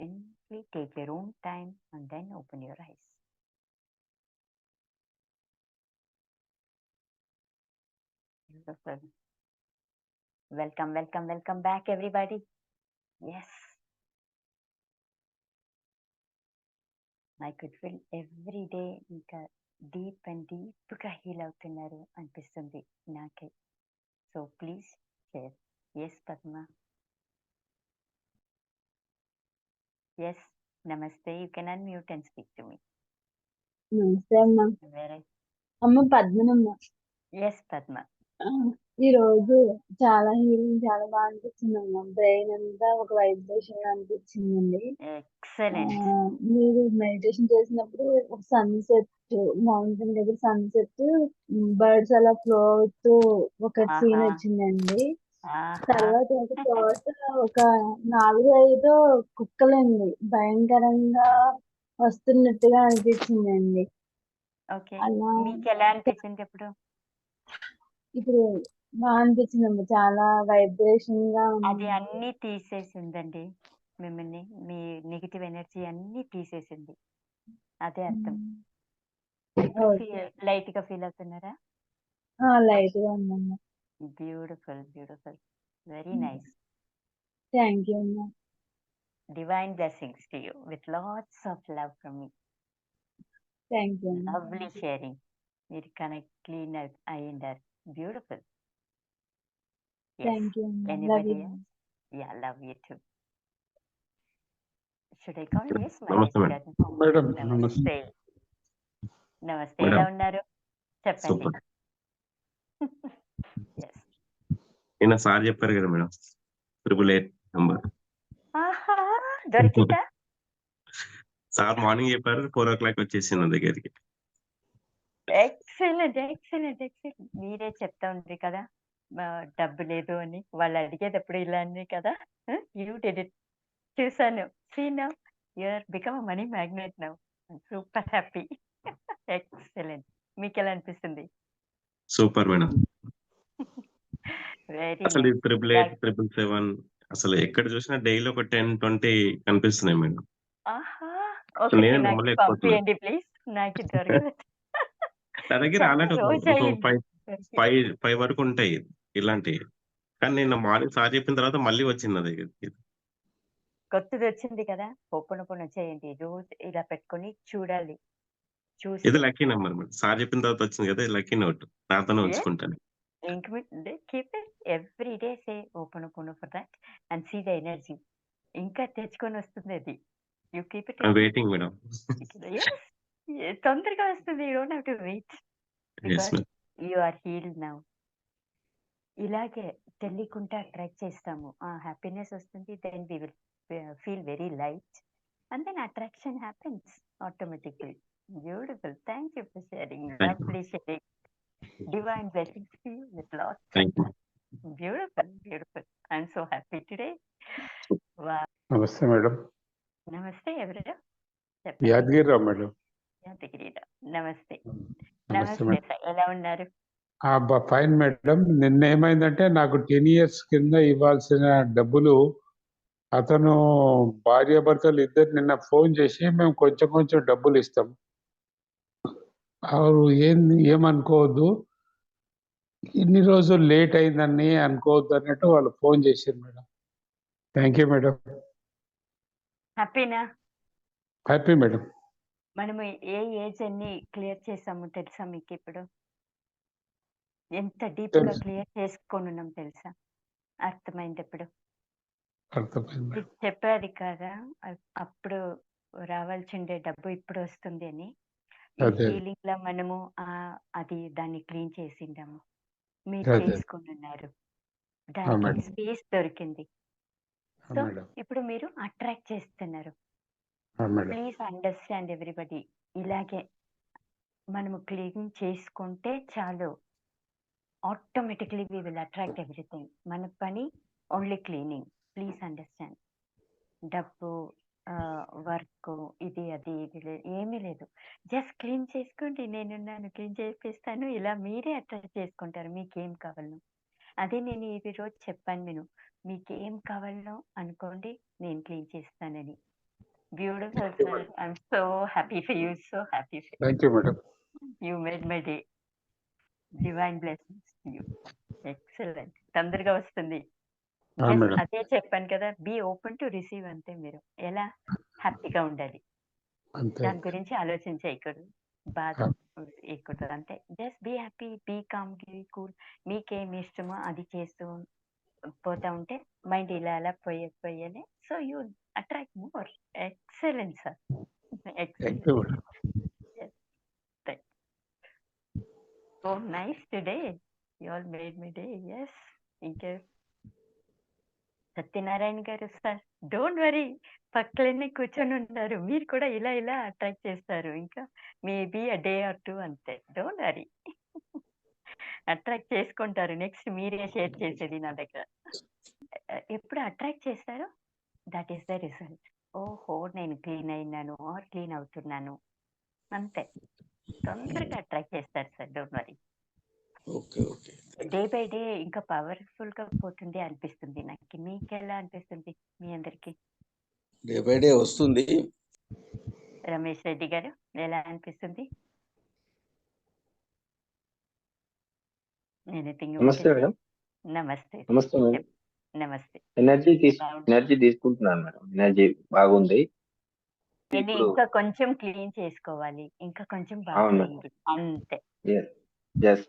Gently take your own time and then open your eyes. Beautiful. Welcome, welcome, welcome back, everybody. Yes. I could feel every day ఇంకా deep and డీప్గా heal అవుతున్నారు అనిపిస్తుంది నాకే so please share S Padma Yes నమస్తే you can unmute and speak to me నమస్తే అమ్మ. వేరే అమ్మ పద్మనమ్మ పద్మ. ఆ, ఈ రోజు చాలా హీలింగ్ చాలా బాగా అనిపించింది అమ్మ. బ్రెయిన్ అంతా ఒక వైబ్రేషన్ అనిపించిందండి. ఆ, ఎక్సలెంట్ మీరు మెడిటేషన్ చేసినప్పుడు ఒక సన్సెట్ మౌంటైన్ దగ్గర సన్సెట్ బర్డ్స్ అలా ఫ్లో అవుతూ ఒక సీన్. వచ్చిందండి. తర్వాత ఒక చోట ఒక నాలుగు ఐదు కుక్కలండి. భయంకరంగా వస్తున్నట్టుగా అనిపించిందండి ఓకే. అలా మీకు ఎలా అనిపించింది ఇప్పుడు? ఇప్పుడు బాగా అనిపించిందమ్మా చాలా వైబ్రేషన్గా అది ఉంది. అన్ని తీసేసిందండి మిమ్మల్ని. మీ నెగిటివ్ ఎనర్జీ అన్ని తీసేసింది. అదే అర్థం. లైట్గా ఫీల్ అవుతున్నారా? లైట్గా ఉందమ్మా beautiful beautiful very nice thank you అమ్మా divine blessings to you with lots of love from me thank you అమ్మా లవ్లీ షేరింగ్ మీరు connect clean అయ్యిండారు beautiful yes thank you అమ్మా love anybody you yeah love you too should I call yes నమస్తే Mahesh madam గారు madam నమస్తే నమస్తే నమస్తే madam ఎలా ఉన్నారు చెప్పండి సూపర్ ఎస్ నిన్న సార్ చెప్పారు కదా మేడం ట్రిపుల్ ఎయిట్ నంబర్ దొరికిందా? సార్ మార్నింగ్ చెప్పారు ఫోర్ ఓ క్లాక్ వచ్చేసి నా దగ్గరికి. ఎక్సలెంట్ ఎక్సలెంట్ ఎక్సలెంట్ మీరే చెప్తా ఉండ్రి కదా డబ్బు లేదు అని. వాళ్ళు అడిగేటప్పుడు ఇలా అన్ని కదా యూ డిడ్ ఇట్ చూసాను see now you're become money magnet now super happy excellent మీకు ఎలా అనిపిస్తుంది? Super madam. అసలు nice triple eight triple seven అసలు ఎక్కడ చూసినా డైలీ ఒక టెన్ ట్వంటీ కనిపిస్తున్నాయి మేడం నేనే నమ్మలేకపోతున్నాను ప్లీజ్. నాకు నా దగ్గర ఫైవ్ దొరికి. ఫైవ్ ఫైవ్ వరకు ఉంటాయి ఇలాంటివి కానీ నిన్న మార్నింగ్ సార్ చెప్పిన తర్వాత మళ్ళీ వచ్చింది దగ్గరికి కొత్తది వచ్చింది కదా. ఓపెన్ ఓపెన్ వచ్చేయండి. రోజు ఇలా పెట్టుకొని చూడాలి. ఇది చూసి లక్కీ నెంబర్ సార్ చెప్పిన తర్వాత వచ్చింది కదా ఇది లక్కీ నోట్ నాతోనే ఉంచుకుంటాను keep it every day say open open for that and see the energy ఇంకా తెచ్చుకొని వస్తుంది అది you keep it waiting madam తొందరగా వస్తుంది you don't have to wait you are healed now ఇలాగే తెలియకుండా అట్రాక్ట్ చేస్తాము ఆ హ్యాపీనెస్ వస్తుంది then we will feel very light and then attraction happens automatically beautiful thank you for sharing sharing divine blessings to you with lots thank you beautiful beautiful I'm so happy today వా నమస్తే madam నమస్తే ఎవరు చెప్పండి Yadagiri Rao madam Yadagiri Rao నమస్తే నమస్తే నమస్తే sir ఎలా ఉన్నారు? ఆ, బ- ఫైన్ మేడం నిన్న ఏమైందంటే నాకు టెన్ ఇయర్స్ కింద ఇవ్వాల్సిన డబ్బులు అతను భార్యాభర్తలు ఇద్దరు నిన్న ఫోన్ చేసి మేము కొంచెం కొంచెం డబ్బులు ఇస్తాం. వారు ఏం ఏమనుకోవద్దు. ఇన్ని రోజులు లేట్ అయిందని అనుకోవద్దు అన్నట్టు వాళ్ళు ఫోన్ చేశారు madam. Thank you madam. హ్యాపీనా happy madam. మనము ఏ ఏజ్ అన్ని క్లియర్ చేసాము తెలుసా మీకు ఇప్పుడు? ఎంత డీప్గా. క్లియర్ చేసుకొని ఉన్నాం తెలుసా? అర్థమైంది ఇప్పుడు. చెప్పారు కదా? అప్పుడు రావాల్సిండే డబ్బు ఇప్పుడు వస్తుంది అని. ఈ అదే. హీలింగ్లో మనము ఆ అది దాన్ని క్లీన్ చేసిండాము మీరు అదే. చేసుకుని ఉన్నారు దానికి మేడం. స్పేస్ దొరికింది. ఆ, సో మేడం. ఇప్పుడు మీరు అట్రాక్ట్ చేస్తున్నారు. ఆ, మేడం. Please understand everybody. ఇలాగే మనము క్లీన్ చేసుకుంటే చాలు. Automatically we will attract everything. మన పని ఓన్లీ క్లీనింగ్. Please understand. డబ్బు వర్క్ ఇది అది ఇది లే- ఏమీ లేదు. జస్ట్ క్లీన్ చేసుకోండి నేనున్నాను క్లీన్ చేపిస్తాను. ఇలా మీరే అట్రాక్ట్ చేసుకుంటారు. మీకేం కావాలను అదే నేను ఈ రోజు చెప్పాను నేను. మీకేం కావాలో అనుకోండి నేను క్లీన్ చేస్తానని. Beautiful sir I'm so happy for you so happy for thank you madam you made my day divine blessings you excellent తొందరగా వస్తుంది. మేడం. అదే చెప్పాను కదా బీ ఓపెన్ టు రిసీవ్ అంతే మీరు. ఎలా? హ్యాపీగా ఉండాలి. అంతే. దాని గురించి ఆలోచించేయకూడదు. బాధ ఎక్కూడదు అంతే. Just be happy be calm cool. మీకేమి ఇష్టమో అది చేస్తూ పోతా ఉంటే మైండ్ ఇలా అలా పోయే పోయాలి. So you attract more. Excellent sir. Madam. Oh nice today. You all made me day. Yes ఇంకే? సత్యనారాయణ గారు సార్ డోంట్ వరీ పక్కలనే కూర్చొని ఉన్నారు. మీరు కూడా ఇలా ఇలా అట్రాక్ట్ చేస్తారు. ఇంకా maybe a day or two అంతే. Don't worry. అట్రాక్ట్ చేసుకుంటారు. నెక్స్ట్ మీరే షేర్ చేసేది నా దగ్గర. ఎప్పుడు అట్రాక్ట్ చేస్తారో? దట్ ఈస్ ద రిజల్ట్ ఓహో నేను క్లీన్ అయినాను. ఆర్ క్లీన్ అవుతున్నాను. అంతే. తొందరగా అట్రాక్ట్ చేస్తారు sir. Don't worry. Okay okay. Day by day ఇంకా పవర్ఫుల్గా పోతుంది అనిపిస్తుంది. నాకు మీకు ఎలా అనిపిస్తుంది మీ అందరికి? డే బై డే వస్తుంది. రమేష్ రెడ్డి గారు ఎలా అనిపిస్తుంది? నమస్తే మేడం. నమస్తే. నమస్తే మేడం. నమస్తే. ఎనర్జీ. ఎనర్జీ తీసుకుంటున్నాను మేడం. ఎనర్జీ బాగుంది. ఇది ఇంకా కొంచెం క్లీన్ చేసుకోవాలి. ఇంకా కొంచెం అవును. బాగుంది. అంతే.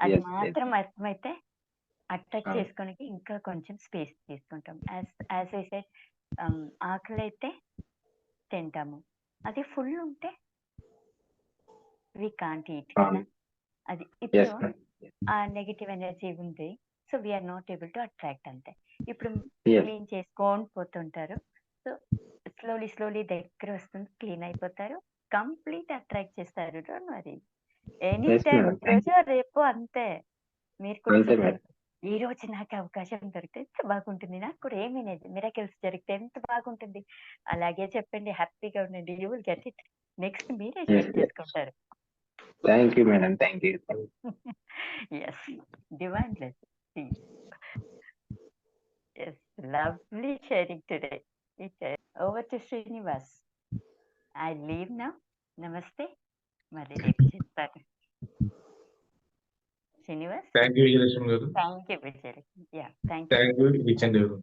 అది మాత్రం అర్థమైతే అట్రాక్ట్ అవును. చేసుకోనికి ఇంకా కొంచెం స్పేస్ తీసుకుంటాం. యాజ్ యాజ్ ఐ సెడ్ ఆకలి అయితే తింటాము. అది ఫుల్ ఉంటే వి కాంట్ ఈట్ కదా. అది ఇప్పుడు ఆ నెగిటివ్ ఎనర్జీ ఉంది. So we're not able to attract అంతే. ఇప్పుడు. క్లీన్ చేసుకొని పోతుంటారు. సో స్లోలీ స్లోలీ దగ్గర వస్తుంది క్లీన్ అయిపోతారు. కంప్లీట్ అట్రాక్ట్ చేస్తారు. Don't worry. ఎనీ టైం రోజు రేపు అంతే. మీరు కూడా. ఈ రోజు నాకు అవకాశం దొరికితే ఎంత బాగుంటుంది. నాకు కూడా ఏమీ లేదు. మిరకల్స్ జరిగితే ఎంత బాగుంటుంది. అలాగే చెప్పండి. హ్యాపీగా ఉండండి. You will get it next మీరే షేర్. చేసుకుంటారు. Thank you madam thank you blessing. Yes. Lovely sharing today. Okay over to srinivas. I leave now. Namaste. మళ్ళీ రేపు చెప్తాను శ్రీనివాస్ థ్యాంక్ యూ విజయలక్ష్మి గారు thank you Vijayalakshmi yeah thank you thank you each and ఎవరి